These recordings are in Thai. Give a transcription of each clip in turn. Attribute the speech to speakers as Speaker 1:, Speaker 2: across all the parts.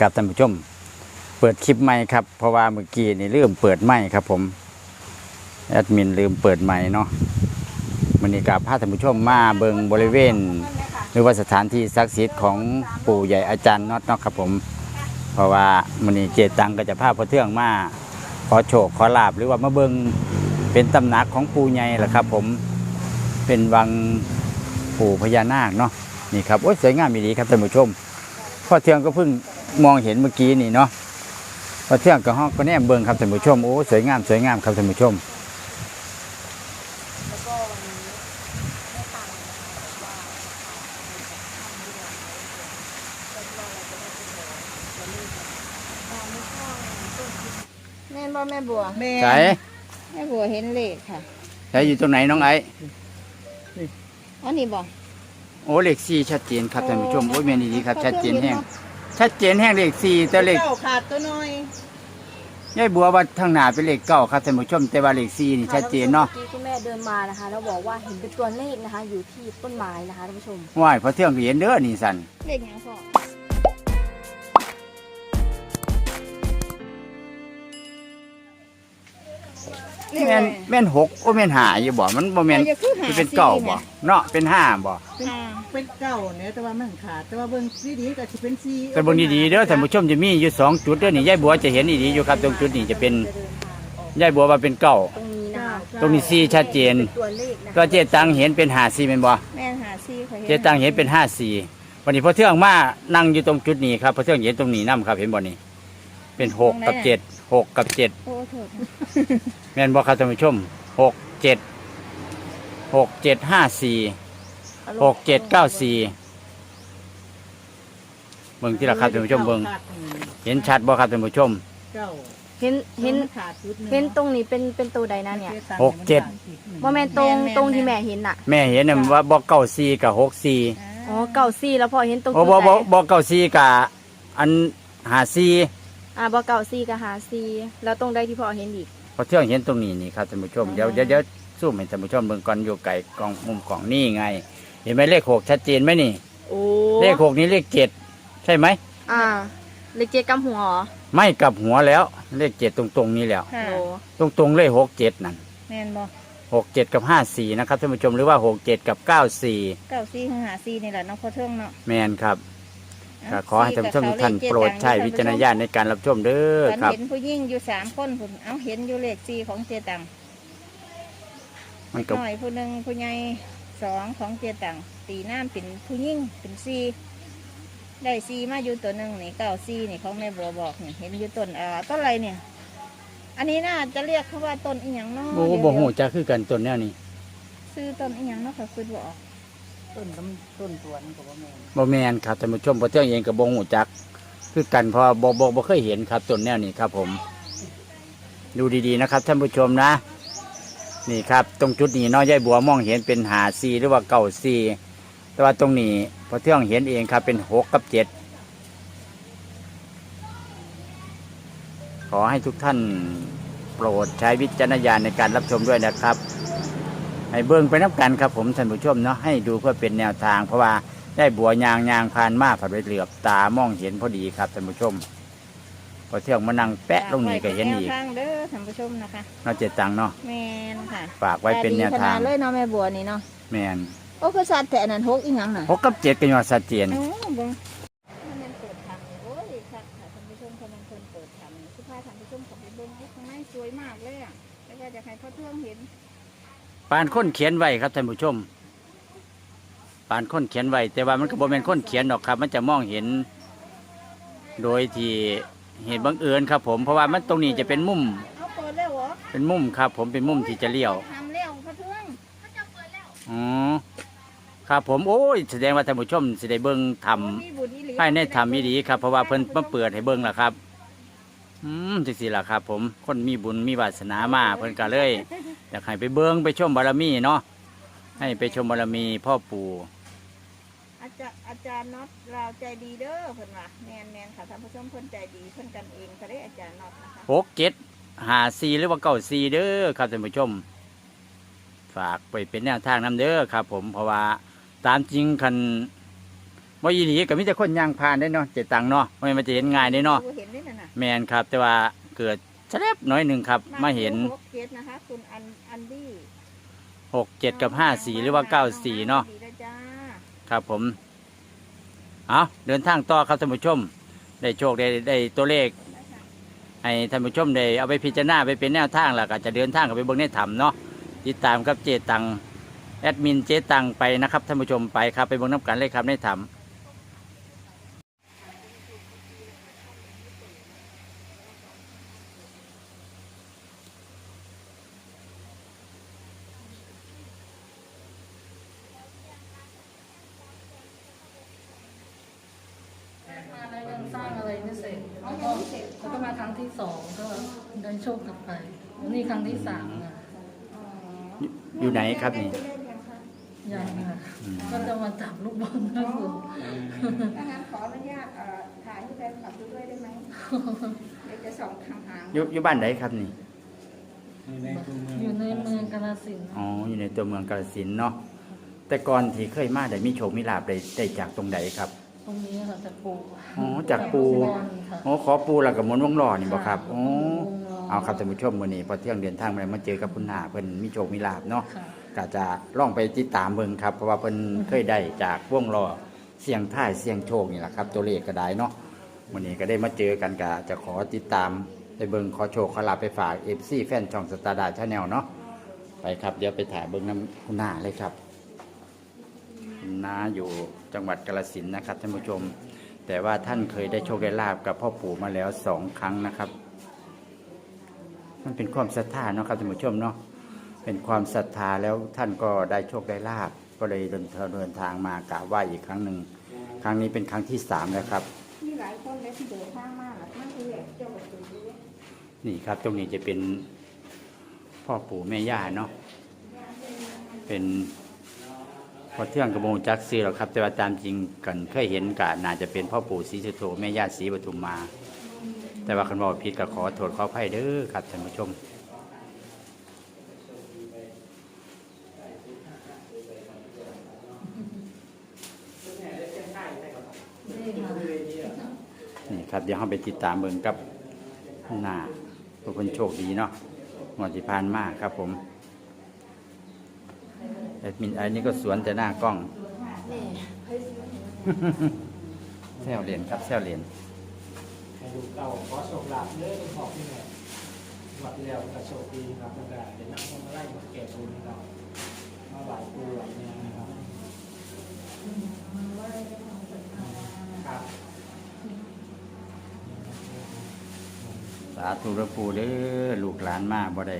Speaker 1: กับท่านผู้ชม เปิดคลิปใหม่ครับเพราะว่าเมื่อกี้นี่ลืมเปิดไมค์ครับ ผมแอดมินลืมเปิดไมค์เนาะมันนี้กับพาท่านผู้ชมมาเบิงบริเวณ หรือว่าสถานที่ศักดิ์สิทธิ์ของปู่ใหญ่อาจารย์น็อตเนาะครับผม เพราะว่ามันนี้เจตังก็จะพาพระเทืองมาขอโชคขอลาบหรือว่ามาเบิงเป็นตำหนักของปู่ใหญ่แหละครับ ผมเป็นวังปู่พญานาคเนาะนี่ครับโอ้ยสวยงามดีครับท่านผู้ชมพ่อเทืองก็เพิ่ง มองเห็นเมื่อกี้นี่เนาะพอเทืองก็ห้องก็แนมเบิ่งครับท่านผู้ชมโอ้สวยงามสวยงามครับท่านผู้ชม
Speaker 2: แม่นบ่แม่บัว
Speaker 3: แม่
Speaker 1: ใช่
Speaker 2: แม่บัวเห็นเลขค่ะ
Speaker 1: ใช่อยู่ตรงไหนน้องไอ้
Speaker 2: อันนี้บ่
Speaker 1: โอ้เลขสี่ชัดเจนครับท่านผู้ชมโอ้ยแม่นดีครับ ชัดเจนแห้ง ชัดเจนแห้งเลขสี่แต่เลข
Speaker 3: เจ้าขาดตัวน้อย
Speaker 1: ยายบัวว่าทางหน้าเป็นเลขเก้าครับท่านผู้ชมแต่ว่าเลขสี่นี่ชัดเจนเนาะ
Speaker 4: มื่อกี้คุณแม่เดินมานะคะ แล้วบอกว่าเห็นเป็นตัวเลขนะคะ อยู่ที่ต้นไม้นะคะท่านผู้ชม
Speaker 1: ว่ายพอเที่ยงก็เห็นเด้อนี่สัน
Speaker 2: เลขหยังพ่อ
Speaker 1: แม่นแม่นหกโอ้แม่นหาอยู่บ่ มันบ่แม่น
Speaker 2: อย่าคือหา
Speaker 1: มันเป็นเก้าบ่เนาะเป็นห้าบ่
Speaker 3: เป็นเป็นเก้าเนี่ยแต่ว่ามันขาดแต่ว่าเบิ่งดีๆก็สิเป็นสี่
Speaker 1: แต่เบิ่งดีๆเด้อท่านผู้ชมจะมีอยู่สองจุดเด้อนี่ยายบัวจะเห็นดีๆอยู่ครับ ตรงจุดนี้จะเป็น
Speaker 4: จะเดินทางออก
Speaker 1: ยายบัวว่าเป็นเก้า
Speaker 4: ตรงนี้นะคะ
Speaker 1: ตรงนี้สี่ชัดเจน
Speaker 4: เป็นตัวเลขนะคะ
Speaker 1: ก็เจตังเห็นเป็นห้าสี่เป็นบ่
Speaker 2: แม่นหาซี่ข่อย
Speaker 1: เจตังเห็นเป็นห้าสี่วันนี้พอเที่ยงมานั่งอยู่ตรงจุดนี้ครับพอเที่ยงเห็นตรงนี้นํครับ เห็นบ่นี่เป็นหกกับเจ็ด หกกับเจ็ด
Speaker 2: โอ้โถ
Speaker 1: แม่นบอกครับท่านผู้ชมหกเจ็ดหกเจ็ดห้าสี่หกเจ็ดเก้าสี่เบิ่งที่ละครับท่านผู้ชมเบิ่ง
Speaker 3: ขาดหนึ่ง
Speaker 1: เห็นชัดบ่ครับท่านผู้ชม
Speaker 3: เก้า
Speaker 4: เห็นเห็น
Speaker 3: ขาดจุดหนึ่ง
Speaker 4: เห็นตรงนี้เป็นเป็นตัวใดนะเนี่ย
Speaker 1: หกเจ็ด
Speaker 4: ว่าแม่นตรงตรงที่แม่เห็นน่ะ
Speaker 1: แม่เห็นน่ะว่าบ่เก้าสี่กับหกสี่
Speaker 4: อ๋อเก่าซี่แล้วพอเห็นตรง
Speaker 1: โอ้
Speaker 4: จุด
Speaker 1: บ่
Speaker 4: ไหน
Speaker 1: บ่บ่เก้าสี่กับอันหาสี่
Speaker 4: อ่าบ่เก่าซี่กับหาซี่แล้วตรงใดที่พอเห็นอีก
Speaker 1: พอเที่ยงเห็นตรงนี้นี่ครับท่านผู้ชมเดี๋ยวเดี๋ยวเดี๋ยวสู้ให้ท่านผู้ชมเบิ่งก่อนอยู่ไกลกล้องมุมกล้องนี่ไง เห็นไหมเลขหกชัดเจนไหมนี่
Speaker 4: โอ้
Speaker 1: เลขหกนี้เลขเจ็ดใช่ไหม
Speaker 4: อ่าเลขเจ็ดกำหัวเหรอ
Speaker 1: ไม่กลับหัวแล้วเลขเจ็ดตรงๆนี้แล้ว
Speaker 2: ค่ะ
Speaker 4: โอ้
Speaker 1: ตรงตรงๆเลยหกเจ็ดนั่น
Speaker 2: แม่นบ่
Speaker 1: หกเจ็ดกับห้าสี่นะครับท่านผู้ชมหรือว่าหกเจ็ดกับเก้าสี่
Speaker 2: เก้าซี่หาซี่นี่แหละเนาะพ่อเทืองเนาะ
Speaker 1: แมนครับ ก็
Speaker 2: เา
Speaker 1: ขอให้ท่านผู้ชมทุกท่าน
Speaker 2: ซี่
Speaker 1: โปรดใช้วิจารณญาณในการรับชมเด้อ
Speaker 2: ฝัน
Speaker 1: ครับ
Speaker 2: เห็นผู้หญิงอยู่สามคนพุ่นเอาเห็นอยู่เลขซี่ของเจตัง
Speaker 1: มันก็
Speaker 2: หน่อยผู้หนึ่งผู้ใหญ่สองของเจตังตีน้ำเป็นผู้หญิงเป็นซี่ได้ซี่มาอยู่ตัวหนึ่งนี่เก้าซี่นี่ของแม่บัวบอกนี่เห็นอยู่ต้นอ่าต้นอะไรเนี่ย อันนี้น่าจะเรียกเขาว่าต้นอีหยังเนาะ
Speaker 1: โอ้
Speaker 2: เดี๋ยว
Speaker 1: บ่หูจะคือกันตัวแนวนี้
Speaker 2: ซื้อต้นอีหยังเนาะค่ะคือบอก
Speaker 3: ต้นกำต้นสวนก็บ่แม่น
Speaker 1: บ่แมนครับท่านผู้ชมพอเที่ยงเองกับบ่หูจัก คือกันเพอบ่บ่บ่เคยเห็นครับต้นแนวนี้ครับผม ดูดีๆนะครับท่านผู้ชมนะ นี่ครับ ตรงจุดนี้เน้อยยายบัวมองเห็นเป็นหาซีหรือว่าเก่าซีแต่ว่าตรงนี้พอเที่ยงเห็นเองครับ เป็นหกกับเจ็ดขอให้ทุกท่านโปรดใช้วิจารณญาณในการรับชมด้วยนะครับ ให้เบิ่งไปนับกันครับผมท่านผู้ชมเนาะให้ดูเพื่อเป็นแนวทาง เพราะว่าได้บัวยางยางผ่านมาผัดไปเหลือบตามองเห็นพอดีครับท่านผู้ชมพอเที่ยงมานั่งแปะลงนี่ก็เห็นอีก
Speaker 2: ฝากไว้ป็แนวทางเด้อท่านผู้ชมนะคะ
Speaker 1: เนาะเจ็ดตังค์เนาะ
Speaker 2: แมนค่ะ
Speaker 1: ฝากไว้เป็นแนว
Speaker 2: ข
Speaker 1: ทาง
Speaker 2: ดเลยเนาะแม่บัวนี่เนาะ
Speaker 1: แมน
Speaker 2: โอ้คือสัตว์แต่อันนั้นหกอีหยังน่ะ
Speaker 1: หกกับเจ็ดกันอยู่ชัดเจน
Speaker 2: โอ้เบิ่งมันเป็นเปิดทางโอ้ยค่ะค่ะท่านผู้ชมคนนั้นคนเปิดทางสุภาพท่านผู้ชมของไปเบิ่งข้างในสวยมากเลยอะแล้วก็จะให้พ่อเทืองเห็น
Speaker 1: ปานค้นเขียนไว้ครับท่านผู้ชม ปานค้นเขียนไว้แต่ว่ามันก็บ่แม่นค้นเขียนหรอกครับ มันจะมองเห็น โดยที่เหตุบังเอิญครับ ผมเพราะว่ามันตรงนี้จะเป็นมุม
Speaker 2: เอาเปิดแล้วเหรอ
Speaker 1: เป็นมุมครับ ผมเป็นมุมที่จะเลี้ยว
Speaker 2: ทำแล้วพ่อเทือง
Speaker 1: อ๋อครับผมโอ้ยแสดงว่าท่านผู้ชมสิได้เบิ่งทำ
Speaker 2: มีบุญอีหลี
Speaker 1: ภายในทำมีดีครับเพราะว่าเพิ่นมาเปิดให้เบิ่งล่ะครับ อืมจังซี่ล่ะครับ ผมคนมีบุญมีวาสนามาเพิ่นก็เลย อยากให้ไปเบิ่งไปชมบารมีเนาะให้ไปชมบารมีพ่อปู่
Speaker 2: อาจารย์อาจารย์น็อตเราใจดีเด้อเพิ่นว่าแมนแมนค่ะท่านผู้ชมเพิ่นใจดีเพิ่นกันเองก็ได้อาจารย์น็อตนะคะ
Speaker 1: หกเจ็ดหาซีหรือว่าเก้าซีเด้อครับท่านผู้ชม ฝากไปเป็นแนวทางนํเด้อครับ ผมเพราะว่าตามจริงคันว่ายีหลีก็มีแต่คนย่างผ่านได้เนาะเจตังเนาะไม่มันจะเห็นง่ายได้เนาะ
Speaker 2: ดูเห็นได้นั่นน่ะ
Speaker 1: แมนครับ แต่ว่าเกิด แฉลบน้อยหนึ่งครับมาเห็น
Speaker 2: หกเจ็ดนะคะคุณอันอันดี้
Speaker 1: หกเจ็ดกับห้าสี่หรือว่าเก้าสี่เนาะ
Speaker 2: ดีแล้วจ้า
Speaker 1: ครับผมเอาเดินทางต่อครับท่านผู้ชม ได้โชคได้ได้ตัวเลขให้ท่านผู้ชมได้เอาไปพิจารณาไปเป็นแนวทางแล้วก็จะเดินทางกับไปเบิ่งในถ้ำเนาะติดตามกับเจตังแอดมินเจตังไปนะครับท่านผู้ชมไปครับไปเบิ่งน้ำกันเลยครับในถ้ำ
Speaker 5: มาแล้วยัง สร้างอะไรไม่เสร็จแล้วก็แล้วก็มาครั้งที่สองก็ได้โชคกลับไปแล้วนี่ครั้งที่สามอะ
Speaker 1: อยู่อยู่ไหนครับนี่
Speaker 5: ยังอะก็จะมาจับลูกบอลนะคุณ
Speaker 2: ถ้างั้นขออนุญาตเอ่อถ่ายให้แฟนคลับดูด้วยได้ไหมเดี๋ยวจะส่องห่าง
Speaker 1: อยู่อยู่บ้านไหนครับนี่
Speaker 5: อยู่ในเมืองกาฬสินธุ์
Speaker 1: อ๋อ อยู่ในตัวเมืองกาฬสินธุ์เนาะ แต่ก่อนที่เคยมาได้มีโชคมีลาบได้ได้จากตรงไหนครับ
Speaker 5: ต รงนี้ค่ะจากปู
Speaker 1: อ๋อจากปู
Speaker 5: บอลค่ะ
Speaker 1: อ๋อขอปูแล้วกับมนต์วงหล่อนี่บ่ครับ
Speaker 5: ค่ะ
Speaker 1: อ๋อ
Speaker 5: วงล้อ
Speaker 1: เอาครับท่านผู้ชมวันนี้พอเที่ยงเดินทางมามาเจอกับคุณหาเพิ่นมีโชคมีลาบเนาะ
Speaker 5: ค่ะ
Speaker 1: ก็จะล่องไปติดตามเบิ่งครับ เพราะว่าเพิ่นเคยได้จากวงล้อเสียงท้ายเสียงโชคนี่แหละครับ ตัวเลขก็ได้เนาะวันนี้ก็ได้มาเจอกันก็จะขอติดตามไปเบิ่งขอโชคขอลาบไปฝาก FC แฟนช่องสตาร์ดาชาแนลเนาะไปครับเดี๋ยวไปถ่ายเบิ่งน้ำคุณหาเลยครับคุณ น้าอยู่จังหวัดกาฬสินธุ์นะครับท่านผู้ชม แต่ว่าท่านเคยได้โชคได้ลาบกับพ่อปู่มาแล้วสองครั้งนะครับ มันเป็นความศรัทธาเนาะครับท่านผู้ชมเนาะเป็นความศรัทธาแล้วท่านก็ได้โชคได้ลาบก็เลยเดินทางเดินทางมากราบไหว้อีกครั้งหนึ่งครั้งนี้เป็นครั้งที่สามแล้วครับ
Speaker 2: ๆมีหลายคนเลยที่เดินทางมาหลักมันคือแหละเจ้าประตูอยู่เนี่ย
Speaker 1: นี่ครับ ตรงนี้จะเป็นพ่อปู่แม่ย่าเนาะเป็น พอเที่ยงกระโมงจักซีหรอกครับ แต่ว่าตามจริงกันเคยเห็นกันน่าจะเป็นพ่อปู่ศรีสุโธแม่ย่าศรีปทุมมา แต่ว่าคันบอกผิดก็ขอโทษขออภัยเด้อครับท่านผู้ชม
Speaker 5: นี่ค
Speaker 1: รับเดี๋ยวเราไปติดตามเบิ่งกับหน้าผู้คนโชคดีเนาะงวดที่ผ่านมาครับผม แอดมินไอ้นี่ก็สวนแต่หน้ากล้อง
Speaker 4: นี่
Speaker 1: แซวเหรียญครับแซวเหรียญ
Speaker 6: ให้ดูเก่าขอโชคลาภเด้อคุณพ่อพี่แม่หวัดแล้วก็โชคดีครับแล้วก็เดี๋ยวนั่งมาไล่มาแก่บุญนะครับมาไหว้ปูไหว้เนี่ยนะครับครับ
Speaker 1: สาธุระปูเด้อลูกหลานมาบ่ได้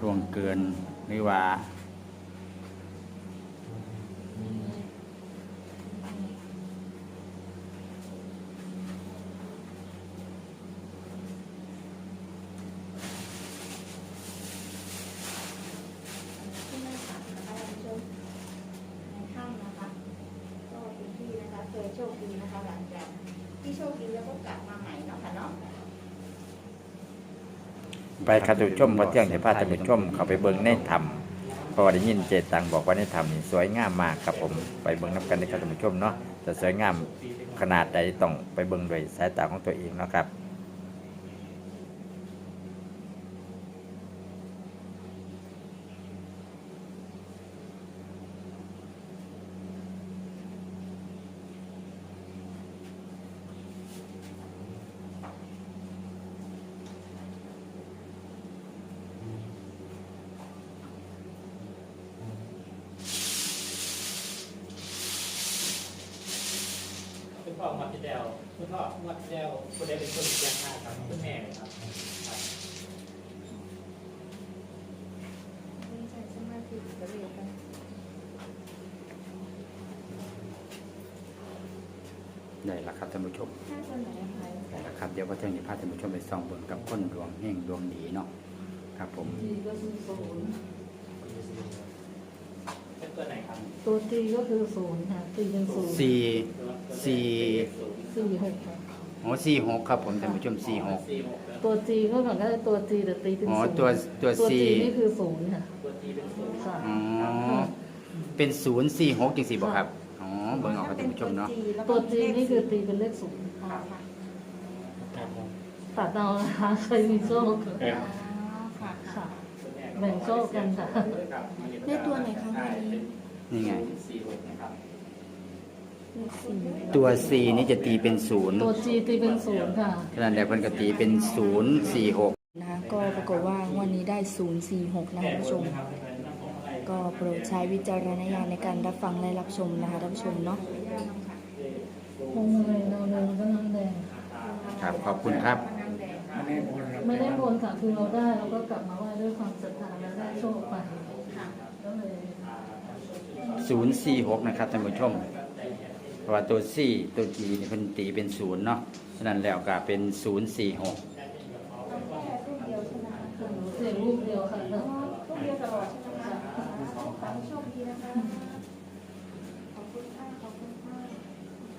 Speaker 1: ล่วงเกินหรือว่า
Speaker 2: ที่ไม่ตัดนะคะท่านผู้ชมในถ้ำนะคะ ก็เป็นที่นะคะเคยโชคดีนะคะ หลังจากที่โชคดีแล้วก็กลับมาใหม่เนาะค่ะเนาะ
Speaker 1: ไปครับท่านผู้ชมพอเที่ยงจะพาท่านผู้ชมเขาไปเบิ้งในถ้ำเพราะว่าได้ยินเจตังบอกว่าในธรรมนี่สวยงามมากครับผมไปเบิ้งน้ำกันในครับท่านผู้ชมเนาะจะสวยงามขนาดใดต้องไปเบิ้งด้วยสายตาของตัวเองเนาะครับ
Speaker 6: พ่อมาที่เดวคุณพ่อมาที่เดวคุณได้เป็นคนเสียงาครับคุณแม่เลยครับครับ
Speaker 2: ไม่ใช่สมาธิก็เรียกกัน
Speaker 1: ได้ละครับท่านผู้ชม
Speaker 2: ถ้าคนไหนใคร
Speaker 1: ได้ละครับเดี๋ยวพอเที่ยงจะพาท่านผู้ชมไปส่องเบิ่งกับคนดวงเฮงดวงดีเนาะครับผม
Speaker 5: จีก็คือศูนย์
Speaker 6: เป็นตัวไหนครับ
Speaker 5: ตัวจีก็คือศูนย์ค่ะจีเป็นศูนย์
Speaker 1: สี่ สี่
Speaker 5: สี่หกค่ะ
Speaker 1: อ๋อสี่หกครับผมท่านผู้ชมสี่หก
Speaker 6: สี่หกครับ
Speaker 5: ตัวจีก็เหมือนกับตัวจีแต่ตีเป็น
Speaker 1: อ๋อ
Speaker 5: ศูนย์
Speaker 1: ตัวตัว
Speaker 5: ตัว
Speaker 1: สี่
Speaker 5: จีนี่คือศูนย์ค่ะ
Speaker 6: ตัวทีเป็นศูนย์
Speaker 5: ค่ะ
Speaker 1: อ๋อเป็นศูนย์สี่หกจริงสิบอกครับอ๋อเบิ่งเอาครับท่านผู้ชมเนาะ
Speaker 5: ตัวจีนี่คือตีเป็นเลขศูนย์ค่ะตัดเอานะคะใครมีโชคค่ะ แบ่งโชคกันค่ะ
Speaker 4: ได้ตัวไหนคะวันนี้
Speaker 1: นี่ไง
Speaker 4: เลขสี่
Speaker 1: ตัว C นี่จะตีเป็นศูนย์
Speaker 5: ตัวจีตีเป็นศูนย์ค่ะ
Speaker 1: ฉะนั้นแล้วเพิ่นก็ตีเป็นศูนย์สี่หก
Speaker 4: นะคะก็ปรากฏว่าวันนี้ได้ 046 นะคะท่านผู้ชม ก็โปรดใช้วิจารณญาณในการรับฟังและรับชมนะคะท่านผู้ชมเนาะ
Speaker 5: คงเลยเราเลยมันก็น้ำแดง
Speaker 1: ครับขอบคุณครับ
Speaker 5: ไม่ได้บนค่ะคือเราได้เราก็กลับมาไหว้ด้วยความศรัทธาและได้โชคไปก็เลย
Speaker 1: ศูนย์สี่หกนะครับท่านผู้ชมเพราะ ว่าตัว C ตัว G นี่เพิ่นตีเป็นศูนย์เนาะฉะนั้นแล้วก็เป็นศูนย์สี่หก
Speaker 5: หนูเสียงรูปเดียวค่ะ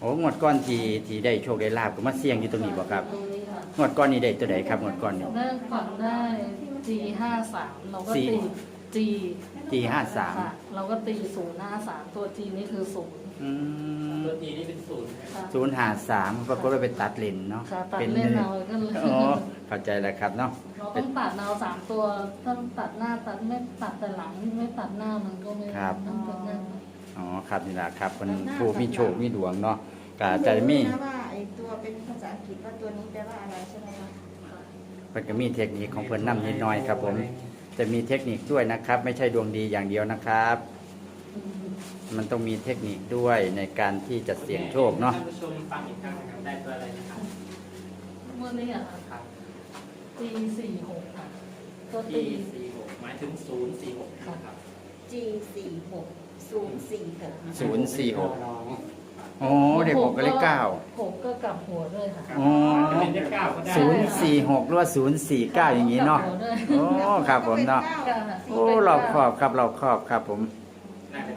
Speaker 1: โอ้งวดก้อนที่ที่ได้โชคได้ลาบก็มาเสี่ยงอยู่ตรงนี้บ่ครับ
Speaker 5: ตรงนี้ค่ะ
Speaker 1: งวดก้อนนี้ได้ตัวไหนครับงวดก้อนนี้
Speaker 5: ได้ฝันได้ G ห้าสามเราก็ตี G
Speaker 1: G ห้าสาม
Speaker 5: ค่ะเราก็ตีศูนย์ห้าสามตัว G นี่คือศูนย์
Speaker 6: ตัวจีนี่เป็นศูนย์
Speaker 5: ค่ะ
Speaker 1: ศูนย์ห้าสามปรากฏว่าไปตัดเลนเนาะ
Speaker 5: ค่ะตัดเล่นเอาก็เลย
Speaker 1: อ๋อเข้าใจแล้วครับเนาะ
Speaker 5: เราต้องตัดเอาสามตัวต้องตัดหน้าตัดไม่ตัดแต่หลังไม่ตัดหน้ามันก็ไม่ต้องตัดหน้า
Speaker 1: อ๋อครับนี่แหละครับเป็นผู้มีโชคมีดวงเนาะก็จะมี
Speaker 2: นะว่าไอตัวเป็นภาษาอังกฤษว่าตัวนี้แปลว่าอะไรใช่ไหมคะ
Speaker 1: เพิ่นก็มีเทคนิคของเพิ่นนำนิดหน่อยครับผม จะมีเทคนิคด้วยนะครับ ไม่ใช่ดวงดีอย่างเดียวนะครับ มันต้องมีเทคนิคด้วยในการที่จะเสี่ยงโชคเนาะ
Speaker 6: ท่านผู้ชมฟังอีกครั้งนะครับได้ตัวอะไรนะครับ
Speaker 5: เมื่อนี้อะ
Speaker 6: ครับ
Speaker 5: ตีสี่หกค่ะก็
Speaker 6: G
Speaker 5: ตี
Speaker 6: สี่หกหมายถึงศูนย์สี่หกครับ
Speaker 2: G สี่หกศูนย์สี่หก
Speaker 1: ศูนย์สี่หกโอ้ เด็กหกก็เลขเก้า
Speaker 5: หกก็กลับหัวด้วยค่ะ
Speaker 1: อ๋อ
Speaker 6: เป็นเลขเก้าก็ได้
Speaker 1: ศูนย์สี่หกหรือว่าศูนย์สี่เก้าอย่างนี้เนาะ
Speaker 5: กลับหัวด้วย
Speaker 1: โอ้ครับผมเนาะ
Speaker 5: ค่ะ
Speaker 1: โอ้เราครอบครับเราครอบครับผม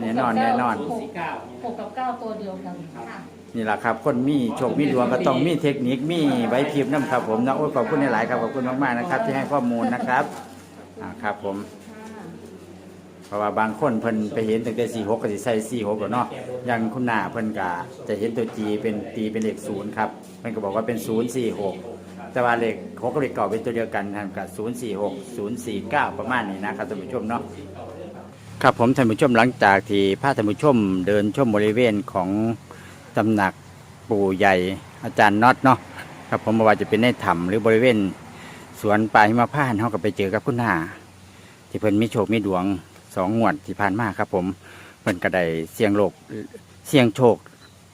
Speaker 1: แน่นอนแน่นอน
Speaker 6: ศูนย์สี่เก้า
Speaker 5: หกกับเก้าตัวเดียวกัน
Speaker 1: นี่แหละครับคนมีโชคมีดวงก็ต้องมีเทคนิคมีไว้พริบน้ำครับผมนะโอ้ยขอบคุณหลายๆครับขอบคุณมากๆนะครับ ที่ให้ข้อมูลนะครับอ่าครับผม เพราะว่าบางคนเพิ่นไปเห็นตั้งแต่สี่หกก็สิใส่สี่หกแล้วเนาะอย่างคุณหน้าเพิ่นก็จะเห็นตัวจีเป็นตีเป็นเลขศูนย์ครับเพิ่นก็บอกว่าเป็นศูนย์สี่หกแต่ว่าเลขหกกับเลขเก่าเป็นตัวเดียวกันทำกับศูนย์สี่หกศูนย์สี่เก้าประมาณนี้นะครับท่านผู้ชมเนาะครับผมท่านผู้ชมหลังจากที่พาท่านผู้ชมเดินชมบริเวณของตำหนักปู่ใหญ่อาจารย์น็อตเนาะครับผมม่ว่าจะเป็นในถ้ำหรือบริเวณสวนป่าหิมพานต์เขาก็ไปเจอกับคุณหน้าที่เพิ่นมีโชคมีดวง สองงวดที่ผ่านมาครับ ผมเพิ่นก็ไดเสียงโลกเสียงโชค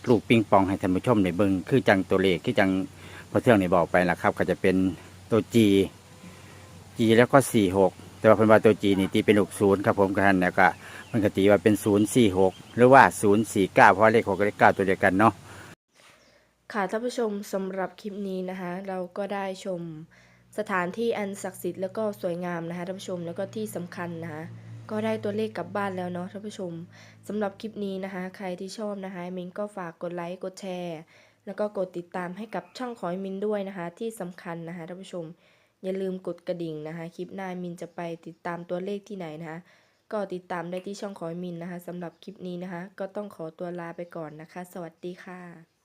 Speaker 1: ลูกปิงปองให้ท่านผู้ชมในเบิงคือจังตัวเลขที่จังพอเที่ยงนี่บอกไปละครับ ก็จะเป็นตัว G G แล้วก็สี่หกแต่ว่าเพิ่นว่าตัว G นี่ตีเป็นลูกศูนย์ครับผมก็ท่านแล้วก็มันก็ตีว่าเป็นศูนย์สี่หกหรือว่าศูนย์สี่เก้าเพราะเลขหกกับเลขเก้าตัวเดียวกันเนาะ
Speaker 4: ค่ะท่านผู้ชมสำหรับคลิปนี้นะคะเราก็ได้ชมสถานที่อันศักดิ์สิทธิ์แล้วก็สวยงามนะคะท่านผู้ชมแล้วก็ที่สำคัญนะคะ ก็ได้ตัวเลขกลับบ้านแล้วเนาะท่านผู้ชมสำหรับคลิปนี้นะคะ ใครที่ชอบนะคะมินก็ฝากกดไลค์กดแชร์แล้วก็กดติดตามให้กับช่องของมินด้วยนะคะ ที่สำคัญนะคะท่านผู้ชม อย่าลืมกดกระดิ่งนะคะ คลิปหน้ามินจะไปติดตามตัวเลขที่ไหนนะคะ ก็ติดตามได้ที่ช่องของมินนะคะสำหรับคลิปนี้นะคะ ก็ต้องขอตัวลาไปก่อนนะคะ สวัสดีค่ะ